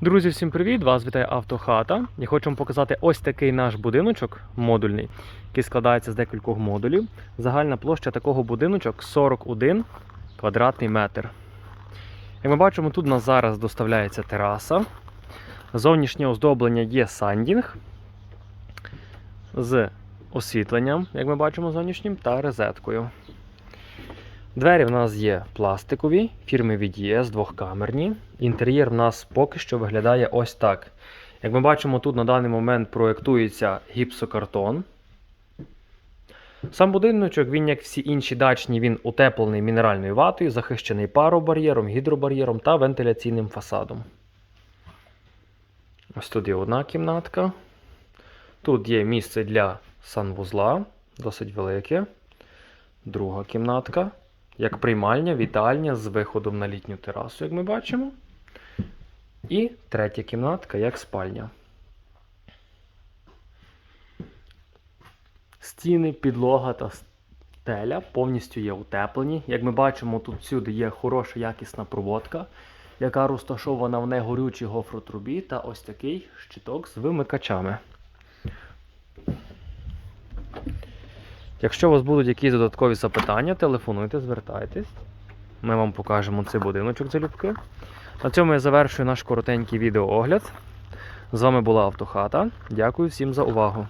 Друзі, всім привіт! Вас вітає Автохата. Я хочу вам показати ось такий наш будиночок модульний, який складається з декількох модулів. Загальна площа такого будиночок 41 квадратний метр. Як ми бачимо, тут у нас зараз доставляється тераса. Зовнішнє оздоблення є сандінг з освітленням, як ми бачимо, зовнішнім, та розеткою. Двері в нас є пластикові, фірми VDS, двохкамерні. Інтер'єр в нас поки що виглядає ось так. Як ми бачимо, тут на даний момент проєктується гіпсокартон. Сам будиночок, він, як всі інші дачні, він утеплений мінеральною ватою, захищений паробар'єром, гідробар'єром та вентиляційним фасадом. Ось тут є одна кімнатка. Тут є місце для санвузла, досить велике. Друга кімнатка як приймальня, вітальня з виходом на літню терасу, як ми бачимо. І третя кімнатка як спальня. Стіни, підлога та стеля повністю є утеплені. Як ми бачимо, тут всюди є хороша якісна проводка, яка розташована в негорючій гофротрубі, та ось такий щиток з вимикачами. Якщо у вас будуть якісь додаткові запитання, телефонуйте, звертайтесь. Ми вам покажемо цей будиночок залюбки. На цьому я завершую наш коротенький відеоогляд. З вами була Автохата. Дякую всім за увагу.